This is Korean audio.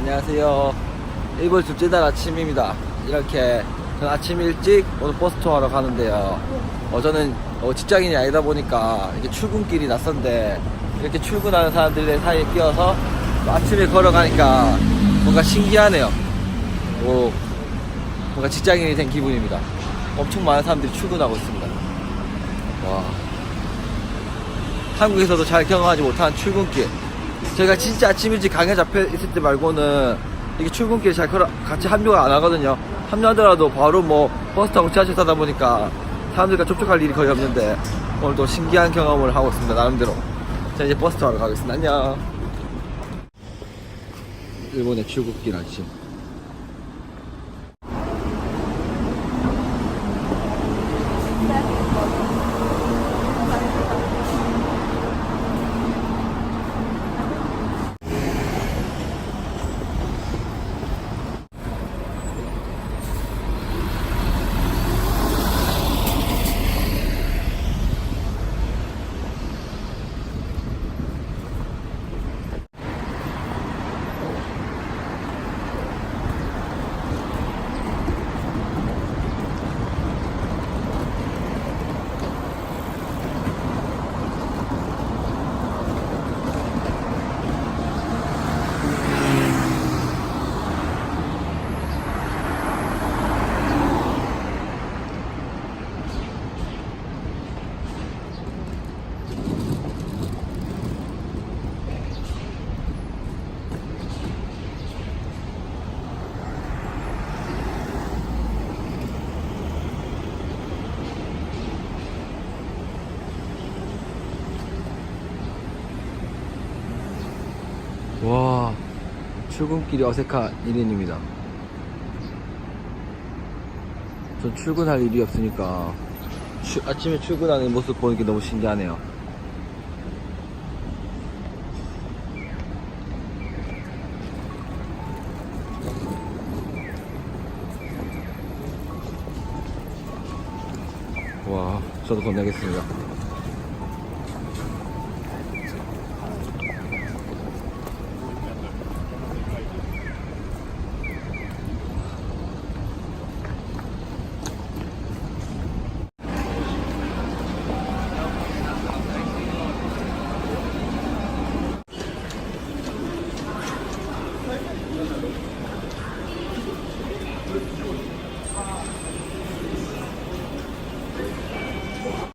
안녕하세요. 이번 둘째 날 아침입니다. 이렇게 저는 아침 일찍 오늘 버스 통하러 가는데요. 어, 저는 어, 직장인이 아니다 보니까 이렇게 출근길이 낯선데 이렇게 출근하는 사람들 사이에 끼어서 또 아침에 걸어가니까 뭔가 신기하네요. 오, 뭔가 직장인이 된 기분입니다. 엄청 많은 사람들이 출근하고 있습니다. 와. 한국에서도 잘 경험하지 못한 출근길. 저희가 진짜 아침 일찍 강에 잡혀 있을 때 말고는 이게 출근길 잘 걸어, 같이 합류가 안 하거든요. 합류하더라도 바로 뭐 버스 타고 지하철 타다 보니까 사람들과 접촉할 일이 거의 없는데 오늘도 신기한 경험을 하고 있습니다. 나름대로. 자, 이제 버스 타러 가겠습니다. 안녕. 일본의 출국길 아침. 와, 출근길이 어색한 1인입니다. 전 출근할 일이 없으니까 추- 아침에 출근하는 모습 보는 게 너무 신기하네요. 와, 저도 건너겠습니다.